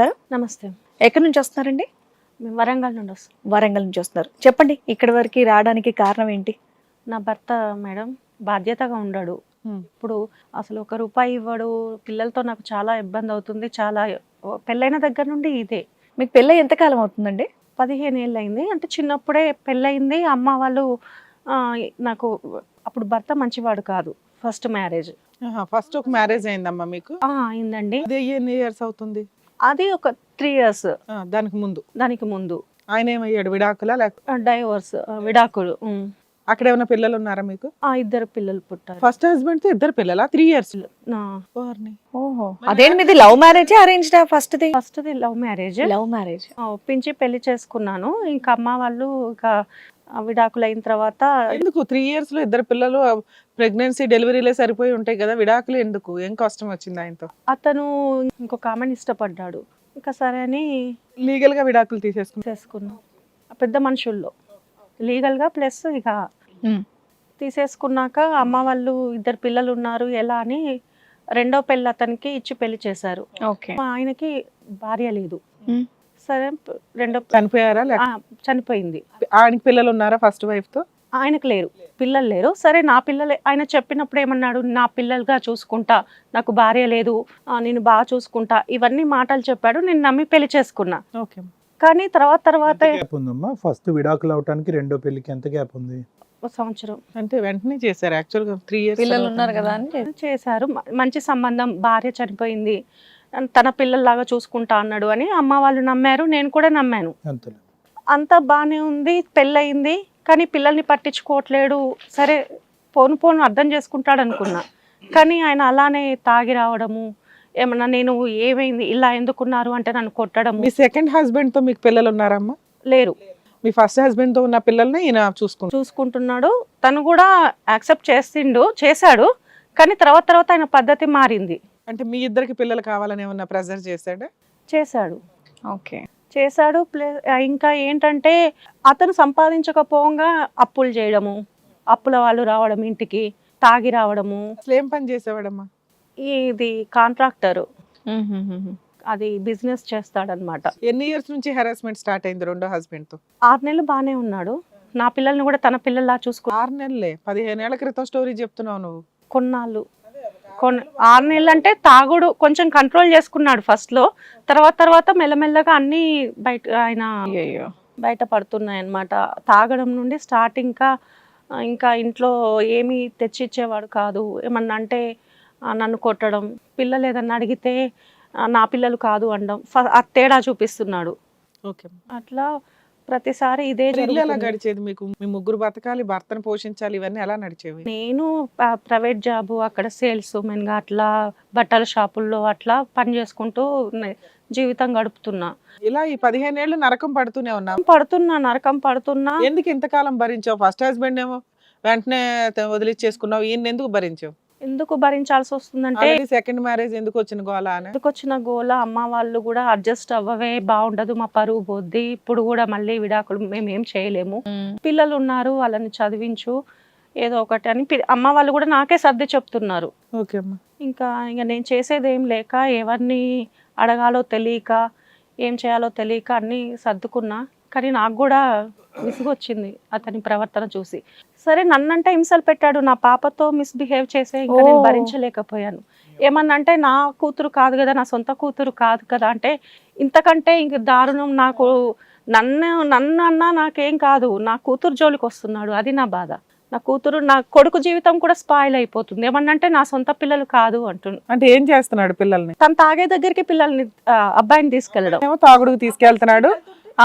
గారు నమస్తే. ఎక్కడి నుంచి వస్తున్నారండి? మేము వరంగల్ నుండి వస్తాం వరంగల్ నుంచి వస్తున్నారు. చెప్పండి ఇక్కడి వరకు రావడానికి కారణం ఏంటి? నా భర్త మేడం బాధ్యతగా ఉండడు. ఇప్పుడు అసలు ఒక రూపాయి ఇవ్వడు పిల్లలతో నాకు చాలా ఇబ్బంది అవుతుంది చాలా పెళ్ళైన దగ్గర నుండి ఇదే. మీకు పెళ్ళి ఎంతకాలం అవుతుందండి? పదిహేను ఏళ్ళు అయింది అంటే చిన్నప్పుడే పెళ్ళయింది. అమ్మ వాళ్ళు నాకు అప్పుడు భర్త మంచివాడు కాదు. First marriage. ఫస్ట్ ఒక మ్యారేజ్ అయిందమ్మా మీకు? అయిందండి. ఇయర్స్ అవుతుంది? అది ఒక త్రీ ఇయర్స్ ఆ, దానికి ముందు. దానికి ముందు. ఆయన ఏమయ్యాడు? విడాకులా? లేక డైవర్స్ విడాకులు. అక్కడ ఏమైనా పిల్లలు ఉన్నారా మీకు? ఆ ఇద్దరు పిల్లలు పుట్టారు. ఫస్ట్ హస్బెండ్తో ఇద్దరు పిల్లలా? త్రీ ఇయర్స్ ఓహో. అదేంటి మీది లవ్ మ్యారేజ్ అరేంజ్డ్ ఫస్ట్ది ఫస్ట్ది లవ్ మ్యారేజ్ లవ్ మ్యారేజ్ ఆ, ఒప్పించి పెళ్ళి చేసుకున్నాను. ఇంకా అమ్మ వాళ్ళు ఇంకా విడాకులు అయిన తర్వాత ఎందుకు? త్రీ ఇయర్స్లో ఇద్దరు పిల్లలు ప్రెగ్నెన్సీ డెలివరీలే సరిపోయి ఉంటాయి కదా విడాకులు ఎందుకు? ఏం కష్టం వచ్చింది ఆయనతో? అతను ఇంకొక ఆమెను ఇష్టపడ్డాడు. ఇంకా సరే అని లీగల్గా విడాకులు ఆ పెద్ద మనుషుల్లో. లీగల్గా ప్లస్ ఇక తీసేసుకున్నాక అమ్మ వాళ్ళు ఇద్దరు పిల్లలు ఉన్నారు ఎలా అని రెండో పెళ్ళి అతనికి ఇచ్చి పెళ్ళి చేశారు. ఓకే మా ఆయనకి భార్య లేదు. Hmm. సరే రెండో చనిపోయారా లేక ఆ, చనిపోయింది. ఆయనకి పిల్లలు ఉన్నారా ఫస్ట్ వైఫ్తో? ఆయనకు లేరు. పిల్లలు లేరు. సరే నా పిల్లలే ఆయన చెప్పినప్పుడు ఏమన్నాడు? నా పిల్లలుగా చూసుకుంటా. నాకు భార్య లేదు. ఆ, నేను బాగా చూసుకుంటా. ఇవన్నీ మాటలు చెప్పాడు. నేను నమ్మి పెళ్ళి చేసుకున్నా. ఓకే. కానీ తర్వాత తర్వాత గ్యాప్ ఉందమ్మా? ఫస్ట్ విడాకులు అవటానికి రెండో పెళ్ళికి ఎంత గ్యాప్ ఉంది? ఒక సంవత్సరం. అంటే వెంటనే చేశారు. యాక్చువల్గా త్రీ ఇయర్స్ పిల్లలు ఉన్నారు కదా అని. చేశారు. మ- మంచి సంబంధం. భార్య చనిపోయింది. తన పిల్లల్లాగా చూసుకుంటా అన్నాడు అని అమ్మ వాళ్ళు నమ్మారు నేను కూడా నమ్మాను. అంతా బాగానే ఉంది పెళ్ళయింది కానీ పిల్లల్ని పట్టించుకోవట్లేడు. సరే పోను పోను అర్థం చేసుకుంటాడు అనుకున్నా కానీ ఆయన అలానే తాగి రావడము ఏమన్నా నేను ఏమైంది ఇలా ఎందుకున్నారు అంటే నన్ను కొట్టడము. మీ సెకండ్ హస్బెండ్తో మీకు పిల్లలు ఉన్నారమ్మా లేరు. మీ ఫస్ట్ హస్బెండ్తో ఉన్న పిల్లల్ని ఈయన చూసుకుంటారు చూసుకుంటున్నాడు. తను కూడా యాక్సెప్ట్ చేసిండు చేశాడు. కానీ తర్వాత తర్వాత ఆయన పద్ధతి మారింది. అంటే మీ ఇద్దరికి పిల్లలు కావాలని ఏమన్నా ప్రెజర్ చేశాడా? చేశాడు. ఓకే. చేశాడు ప్లస్ ఇంకా ఏంటంటే అతను సంపాదించకపోగా అప్పులు చేయడము అప్పుల వాళ్ళు రావడం ఇంటికి తాగి రావడము. అసలు ఏం పని చేసేవాడమ్మా? ఇది కాంట్రాక్టర్. అది బిజినెస్ చేస్తాడనమాట. ఎన్ని ఇయర్స్ నుంచి హెరాస్మెంట్ స్టార్ట్ అయింది రెండో హస్బెండ్తో? ఆరు నెలలు బాగానే ఉన్నాడు. నా పిల్లల్ని కూడా తన పిల్లల్లా చూసుకో ఆరు నెలలే. పదిహేను ఏళ్ళ క్రితం స్టోరీ చెప్తున్నావు నువ్వు. కొన్నాళ్ళు. కొన్ని ఆరు నెలలు అంటే తాగుడు కొంచెం కంట్రోల్ చేసుకున్నాడు ఫస్ట్లో. తర్వాత తర్వాత మెల్లమెల్లగా అన్ని బయట ఆయన బయట పడుతున్నాయి అన్నమాట తాగడం నుండి స్టార్ట్ ఇంకా ఇంకా ఇంట్లో ఏమీ తెచ్చిచ్చేవాడు కాదు. ఏమన్నా అంటే నన్ను కొట్టడం పిల్లలు ఏదన్నా అడిగితే నా పిల్లలు కాదు అనడం ఫ- ఆ తేడా చూపిస్తున్నాడు. ఓకే. అట్లా ప్రతిసారి ఇదే ఎలా. గడిచేది మీకు? మీ ముగ్గురు బతకాలి భర్తను పోషించాలి ఇవన్నీ ఎలా నడిచేవి? నేను ప్రైవేట్ జాబు అక్కడ సేల్స్గా అట్లా బట్టల షాపుల్లో అట్లా పని చేసుకుంటూ జీవితం గడుపుతున్నా. ఇలా ఈ పదిహేను ఏళ్ళు నరకం పడుతూనే ఉన్నాం పడుతున్నా నరకం పడుతున్నా. ఎందుకు ఇంతకాలం భరించావు? ఫస్ట్ హస్బెండ్ ఏమో వెంటనే వదిలిచ్చేసుకున్నావు ఈయన ఎందుకు భరించావు? ఎందుకు భరించాల్సి వస్తుందంటే సెకండ్ మ్యారేజ్ ఎందుకు వచ్చిన గోల అని. వచ్చిన గోల అమ్మ వాళ్ళు కూడా అడ్జస్ట్ అవ్వవే బాగుండదు మా పరువు పోద్ది. ఇప్పుడు కూడా మళ్ళీ విడాకులు మేము ఏం చేయలేము. పిల్లలు ఉన్నారు వాళ్ళని చదివించు ఏదో ఒకటి అని అమ్మ వాళ్ళు కూడా నాకే సర్ది చెప్తున్నారు. ఓకే అమ్మా. ఇంకా ఇంకా నేను చేసేది ఏం లేక ఎవరిని అడగాలో తెలియక ఏం చేయాలో తెలియక అన్ని సర్దుకున్నా. కానీ నాకు కూడా విసుగొచ్చింది అతని ప్రవర్తన చూసి. సరే నన్నంటే హింసలు పెట్టాడు నా పాపతో మిస్బిహేవ్ చేసే ఇంకా నేను. భరించలేకపోయాను. ఏమన్నా అంటే నా కూతురు కాదు కదా నా సొంత కూతురు కాదు కదా అంటే ఇంతకంటే ఇంక దారుణం నాకు నన్ను నన్ను అన్నా నాకేం కాదు. నా కూతురు జోలికి వస్తున్నాడు అది నా బాధ. నా కూతురు నా కొడుకు జీవితం కూడా స్పాయిల్ అయిపోతుంది. ఏమన్నంటే నా సొంత పిల్లలు కాదు అంటున్నా. అంటే ఏం చేస్తున్నాడు పిల్లల్ని? తను తాగే దగ్గరికి పిల్లల్ని అబ్బాయిని తీసుకెళ్ళడం. ఏమో తాగుడుకు తీసుకెళ్తున్నాడు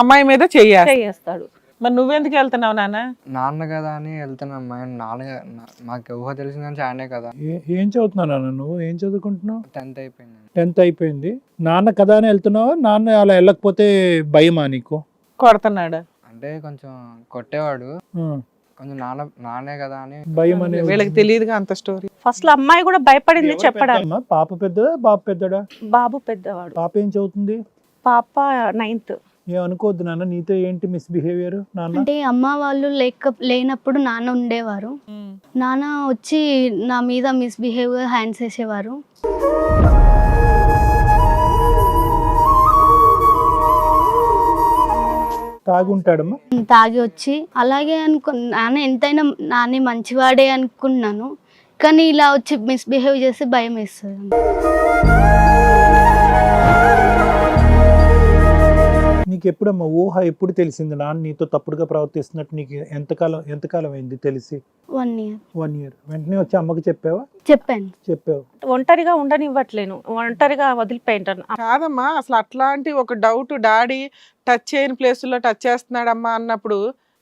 అమ్మాయి మీద చెయ్యాలి చేస్తాడు మరి నువ్వెందుకు వెళ్తున్నావు నాన్న? నాన్న కదా అని వెళ్తున్నాం మా నాన్న మాకు ఊహ తెలిసిన నుంచి ఆయనే కదా. ఏ- ఏం చదువుతున్నావు నాన్న నువ్వు? ఏం చదువుకుంటున్నావు? టెన్త్ అయిపోయింది. టెన్త్ అయిపోయింది. నాన్న కదా అని వెళ్తున్నావా? నాన్న అలా వెళ్ళకపోతే భయమా నీకు? కొడుతున్నాడు. అంటే కొంచెం కొట్టేవాడు. కొంచెం నాన్న నాన్నే కదా అని. భయం అనే వీళ్ళకి తెలియదుగా అంత స్టోరీ. ఫస్ట్లో అమ్మాయి కూడా భయపడింది చెప్పడానికి? పాప పెద్దదా? బాబు పెద్దడా? బాబు పెద్దవాడు. పాప ఏం చదువుతుంది? పాప నైన్త్. ఏమనుకోవద్దు నాన్న నీతో ఏంటి మిస్బిహేవియర్ అంటే అమ్మ వాళ్ళు లేక లేనప్పుడు నాన్న ఉండేవారు. నాన్న వచ్చి నా మీద మిస్బిహేవియర్ హ్యాండ్స్ వేసేవారు. తాగి వచ్చి. అలాగే అనుకు నాన్న ఎంతైనా నాన్నే మంచివాడే అనుకున్నాను. కానీ ఇలా వచ్చి మిస్బిహేవ్ చేస్తే భయం వేస్తుంది. నీకు ఎప్పుడమ్మా ఊహ ఎప్పుడు తెలిసింది? నాన్న నీతో తప్పుడుగా ప్రవర్తిస్తున్నట్టు నీకు ఎంతకాలం ఎంతకాలం అయింది తెలిసి? వన్ ఇయర్ వన్ ఇయర్ వెంటనే వచ్చి అమ్మకి చెప్పావా? చెప్పాను. చెప్పావు. ఒంటరిగా ఉండనివ్వట్లేను. ఒంటరిగా వదిలిపోయింటాను కాదమ్మా అసలు అట్లాంటి ఒక డౌట్ డాడీ టచ్ చేయని ప్లేసుల్లో టచ్ చేస్తున్నాడమ్మా అన్నప్పుడు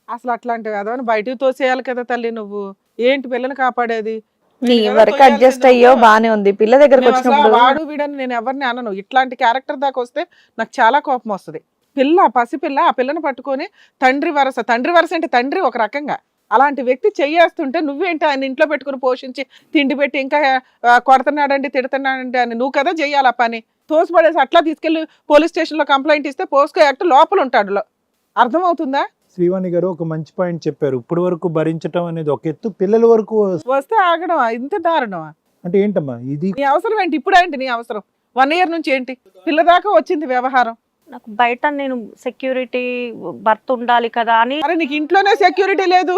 అసలు అట్లాంటివి అదో బయటకు తోసేయాలి కదా తల్లి నువ్వు. ఏంటి పిల్లని కాపాడేది? నీ వరకు అడ్జస్ట్ అయ్యో. బానే ఉంది. పిల్ల దగ్గరకు వచ్చినప్పుడు వాడు వీడని నేను ఎవరిని అనను. ఇట్లాంటి క్యారెక్టర్ దాకా వస్తే నాకు చాలా కోపం వస్తుంది. పిల్ల పసిపిల్ల ఆ పిల్లని పట్టుకొని తండ్రి వరస తండ్రి వరస అంటే తండ్రి ఒక రకంగా. అలాంటి వ్యక్తి చెయ్యేస్తుంటే నువ్వేంటి ఆయన ఇంట్లో పెట్టుకుని పోషించి తిండి పెట్టి ఇంకా కొడుతున్నాడండి తిడుతున్నాడండి అని నువ్వు కదా చెయ్యాలి ఆ పని. తోసిపడేసి అట్లా తీసుకెళ్ళి పోలీస్ స్టేషన్లో కంప్లైంట్ ఇస్తే పోస్కో యాక్ట్ లోపల ఉంటాడు. అర్థమవుతుందా? శ్రీవాణి గారు ఒక మంచి పాయింట్ చెప్పారు. ఇప్పుడు వరకు భరించటం అనేది ఒక ఎత్తు పిల్లల వరకు వస్తే ఆగడం ఇంత దారుణమా? అంటే ఏంటమ్మా? ఇది నీ అవసరం ఏంటి? ఇప్పుడు ఏంటి నీ అవసరం? వన్ ఇయర్ నుంచి ఏంటి? పిల్ల దాకా వచ్చింది వ్యవహారం. నాకు బయట నేను సెక్యూరిటీ భర్త ఉండాలి కదా అని అరే నీకు ఇంట్లోనే సెక్యూరిటీ లేదు.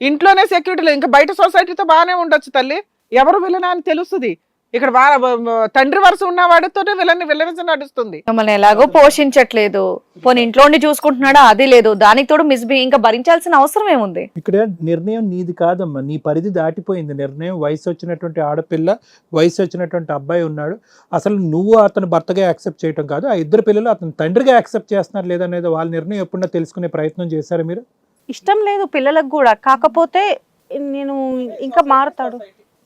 ఇంట్లోనే సెక్యూరిటీ లేదు. ఇంకా బయట సొసైటీతో బాగానే ఉండొచ్చు తల్లి. ఎవరు వెళ్ళినా అని తెలుస్తుంది. ఇక్కడ వా- తండ్రి వరుస ఉన్న వాడితోనే విలన్ విలనిజం నడుస్తుంది. మమ్మల్ని ఎలాగో పోషించట్లేదు. పోనీ ఇంట్లో ఉండి చూసుకుంటున్నాడా? అది లేదు. దానికి తోడు మిస్బి ఇంకా భరించాల్సిన అవసరం ఏముంది? ఇక్కడ నిర్ణయం నీది కాదమ్మా. నీ పరిధి దాటిపోయింది. నిర్ణయం వయసు వచ్చినటువంటి ఆడపిల్ల వయసు వచ్చినటువంటి అబ్బాయి ఉన్నాడు. అసలు నువ్వు అతను భర్తగా యాక్సెప్ట్ చేయటం కాదు. ఆ ఇద్దరు పిల్లలు అతను తండ్రిగా యాక్సెప్ట్ చేస్తున్నారు లేదనేది వాళ్ళ నిర్ణయం ఎప్పుడన్నా తెలుసుకునే ప్రయత్నం చేశారా మీరు? ఇష్టం లేదు పిల్లలకు కూడా. కాకపోతే నేను ఇంకా మారుతాడు.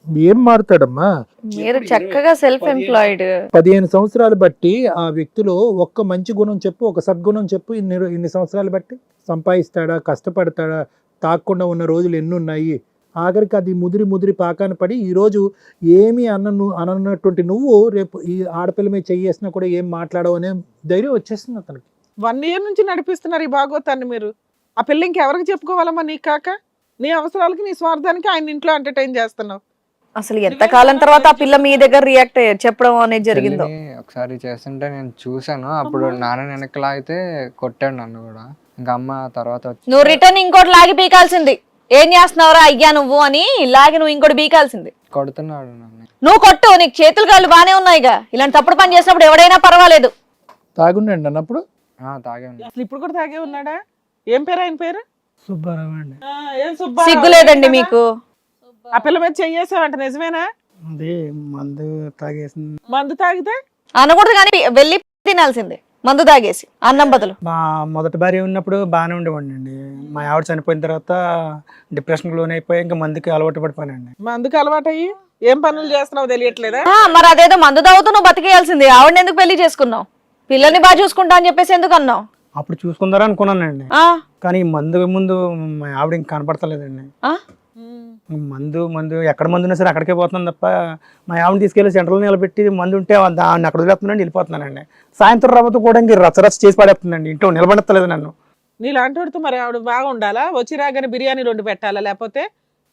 ఏం మారుతాడమ్మా? మీరు చక్కగా సెల్ఫ్ ఎంప్లాయిడ్ పదిహేను సంవత్సరాలు బట్టి ఆ వ్యక్తిలో ఒక్క మంచి గుణం చెప్పు ఒక సద్గుణం చెప్పు ఇన్ని ఇన్ని సంవత్సరాలు బట్టి. సంపాదిస్తాడా కష్టపడతాడా తాకుండా ఉన్న రోజులు ఎన్ని ఉన్నాయి ఆఖరికి అది ముదిరి ముదిరి పాకాన పడి ఈ రోజు ఏమీ అన్న అనన్నటువంటి నువ్వు రేపు ఈ ఆడపిల్ల మీద చెయ్యేసినా కూడా ఏం మాట్లాడవు అనే ధైర్యం వచ్చేస్తుంది అతనికి. వన్ ఇయర్ నుంచి నడిపిస్తున్నారు ఈ భాగవతాన్ని మీరు. ఆ పిల్ల ఇంకెవరికి చెప్పుకోవాలమ్మా నీకు కాక? నీ అవసరాలకి నీ స్వార్థానికి ఆయన ఇంట్లో ఎంటర్టైన్ చేస్తున్నావు. అసలు ఎంత కాలం తర్వాత ఆ పిల్ల మీ దగ్గర రియాక్ట్ చెప్పడం అనేది జరిగిందో? ఒకసారి చేస్తుంటే నేను చూసాను అప్పుడు నాన్న వెనక్కి లాగితే కొట్టాడు నన్ను కూడా. ఇంకా అమ్మ తర్వాత వచ్చి నువ్వు రిటర్న్ ఇంకోటి లాగి పీకాల్సింది. ఏం చేస్తున్నావురా అయ్యా నువ్వు అని లాగి నువ్వు ఇంకోటి పీకాల్సింది. కొడుతున్నాడు నన్ను. నువ్వు కొట్టు నీకు చేతులు కాళ్ళు బానే ఉన్నాయిగా. ఇలాంటి తప్పుడు పని చేసినప్పుడు ఎవడైనా పర్వాలేదు. తాగుండండి అన్నప్పుడు? ఆ, తాగాను అసలు ఇప్పుడు కూడా తాగే ఉన్నాడా? ఏం పేరు ఆయన పేరు? సుబ్బారావు అండి. ఆ, ఏం సుబ్బారావు? సిగ్గు లేదండి మీకు? ఆ పిల్ల మీద చెయ్యేసావంట నిజమేనా? అది మందు తాగేసింది. మందు తాగితే? అనకూడదు కానీ వెళ్ళి తినాల్సిందే. మందు తాగేసి అన్నం బదులు. మా మొదటి భార్య ఉన్నప్పుడు బాగానే ఉండేవాడిని అండి మా ఆవిడ చనిపోయిన తర్వాత డిప్రెషన్కి లోన్ అయిపోయి ఇంకా మందుకి అలవాటు పడిపోయానండి. మందుకు అలవాటయ్యి? ఏం పనులు చేస్తున్నావు తెలియట్లేదా? ఆ, మరి అదేదో మందు తాగుతూ నువ్వు బతికేయాల్సింది. ఆవిడని ఎందుకు పెళ్ళి చేసుకున్నావు? పిల్లల్ని బాగా చూసుకుంటా అని చెప్పేసి ఎందుకు అన్నావు? అప్పుడు చూసుకుందారా అనుకున్నానండి ఆ, కానీ ఈ మందు ముందు మా ఆవిడ ఇంక కనపడతలేదండి. ఆ? మందు మందు ఎక్కడ మందు ఉన్నా సరే అక్కడికే పోతున్నాను తప్ప మా ఆవిడని తీసుకెళ్ళి సెంటర్లో నిలబెట్టి మందు ఉంటే దాన్ని అక్కడ వదిలేస్తున్నాను వెళ్ళిపోతున్నానండి. సాయంత్రం రాబోతు కూడా ఇంక రచ్చరచ్చ చేసి పడేస్తుందండి. ఇంట్లో నిలబడతలేదు నన్ను. నీలాంటి వాడితో మరి ఆవిడ బాగా ఉండాలా వచ్చి రాగానే బిర్యానీ రెండు పెట్టాలా? లేకపోతే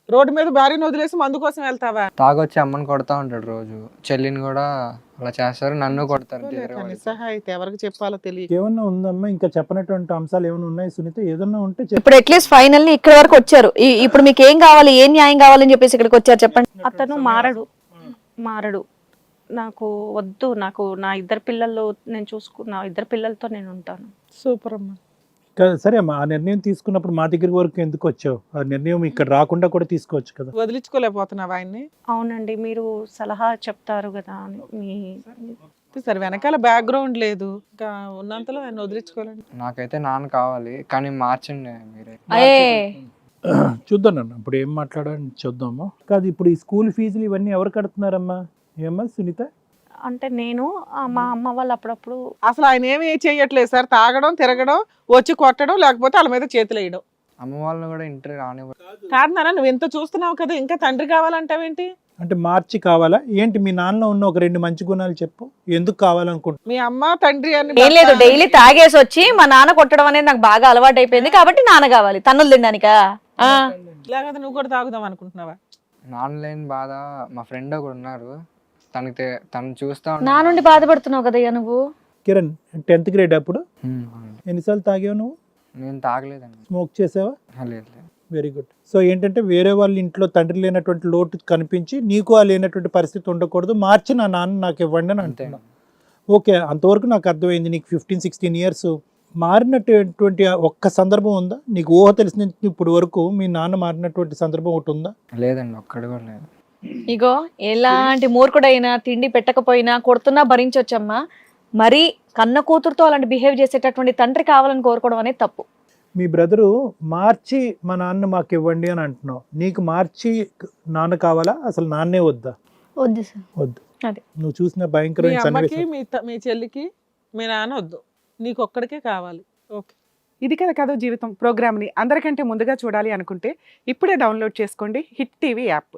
రోడ్డు మీద భార్యను వదిలేసి మందు కోసం వెళ్తావా? తాగొచ్చి అమ్మని కొడతా ఉంటాడు రోజు. చెల్లిని కూడా అలా చేస్తారు నన్ను కొడతారు. నిస్సహాయిత ఎవరికి చెప్పాలో తెలియదు ఏమన్నా ఉందమ్మా? ఇంకా చెప్పనటువంటి అంశాలు ఏమైనా ఉన్నాయి సునీత? ఏదన్నా ఉంటే చెప్పు. ఇప్పుడు అట్లీస్ట్ ఫైనల్లీ ఇక్కడ వరకు వచ్చారు. ఈ- ఇప్పుడు మీకు ఏం కావాలి ఏం న్యాయం కావాలని చెప్పేసి ఇక్కడికి వచ్చారు చెప్పండి. అతను మారడు. మారడు. నాకు వద్దు. నాకు నా ఇద్దరు పిల్లలు నేను చూసుకున్న ఇద్దరు పిల్లలతో నేను ఉంటాను. సూపర్ అమ్మా. సరే అమ్మా ఆ నిర్ణయం తీసుకున్నప్పుడు మా దగ్గర వరకు ఎందుకు వచ్చావు? ఆ నిర్ణయం ఇక్కడ రాకుండా కూడా తీసుకోవచ్చు కదా. వదిలించుకోలేకపోతున్నావు ఆయన్ని? అవునండి మీరు సలహా చెప్తారు కదా అని మీ సరే వెనకాల బ్యాక్గ్రౌండ్ లేదు. ఇంకా ఉన్నంతలో ఆయన వదిలించుకోలేండి నాకైతే నాన్న కావాలి కానీ మార్చండి మీరే. చూద్దాం నన్ను ఇప్పుడు ఏం మాట్లాడాలని చూద్దాము. కాదు ఇప్పుడు ఈ స్కూల్ ఫీజులు ఇవన్నీ ఎవరు కడుతున్నారమ్మా? ఏమ్మా సునీత? అంటే నేను మా అమ్మ వాళ్ళు అప్పుడప్పుడు అసలు ఆయన ఏమి చేయట్లేదు సార్. తాగడం తిరగడం వచ్చి కొట్టడం లేకపోతే వాళ్ళ మీద చేతులు వేయడం. అమ్మ వాళ్ళని కూడా ఇంటర్ రానివ్వరు కాదు నాన్న నువ్వు ఎంత చూస్తున్నావు కదా ఇంకా తండ్రి కావాలంటావేంటి? అంటే మార్చి కావాలా? ఏంటి మీ నాన్నలో ఉన్న ఒక రెండు మంచి గుణాలు చెప్పు. ఎందుకు కావాలనుకుంటున్నావు? మీ అమ్మ తండ్రి అని ఏం లేదు డైలీ తాగేసి వచ్చి మా నాన్న కొట్టడం అనేది నాకు బాగా అలవాటు అయిపోయింది కాబట్టి నాన్న కావాలి. తన్నులు తినడానికా? ఆ. లేకపోతే నువ్వు కూడా తాగుదాం అనుకుంటున్నావా? నాన్న లేని బాధ మా ఫ్రెండ్ ఒకడు ఉన్నారు. తనకి తను చూస్తా నా నుండి బాధపడుతున్నావు కదయ్యా నువ్వు? కిరణ్ టెన్త్ గ్రేడ్ అప్పుడు. ఎన్నిసార్లు తాగావు నువ్వు? నేను తాగలేదండి. స్మోక్ చేసావా? లేదు లేదు. Very good. సో ఏంటంటే వేరే వాళ్ళ ఇంట్లో తండ్రి లేనటువంటి లోటు కనిపించి నీకు ఆ లేనటువంటి పరిస్థితి ఉండకూడదు. మార్చి నా నాన్న నాకు ఇవ్వండి అని అంటున్నా. ఓకే అంతవరకు నాకు అర్థమైంది. నీకు ఫిఫ్టీన్ సిక్స్టీన్ ఇయర్స్ మారినటువంటి ఒక్క సందర్భం ఉందా? నీకు ఊహ తెలిసిన ఇప్పుడు వరకు మీ నాన్న మారినటువంటి సందర్భం ఒకటి ఉందా? లేదండి ఒక్కడు కూడా లేదు. ఇగో ఎలాంటి మూర్ఖుడైనా తిండి పెట్టకపోయినా కొడుతున్నా భరించొచ్చమ్మా. మరి కన్న కూతురుతో అలాంటి బిహేవ్ చేసేటటువంటి తండ్రి కావాలని కోరుకోవడం అనేది తప్పు. మీ బ్రదరు మార్చి మా నాన్న మాకు ఇవ్వండి అని అంటున్నావు. నీకు మార్చి నాన్న కావాలా? అసలు నాన్నే వద్దా? వద్దు సార్. వద్దు. అదే. నువ్వు చూసిన మీ భయంకరమైన అమ్మకి సన్నివేశం. మీ త- మీ చెల్లికి మీ నాన్న వద్దు. నీకు ఒక్కడికే కావాలి. ఓకే. ఇది కదా కథ జీవితం ప్రోగ్రామ్ని అందరికంటే ముందుగా చూడాలి అనుకుంటే ఇప్పుడే డౌన్లోడ్ చేసుకోండి హిట్ టీవీ యాప్.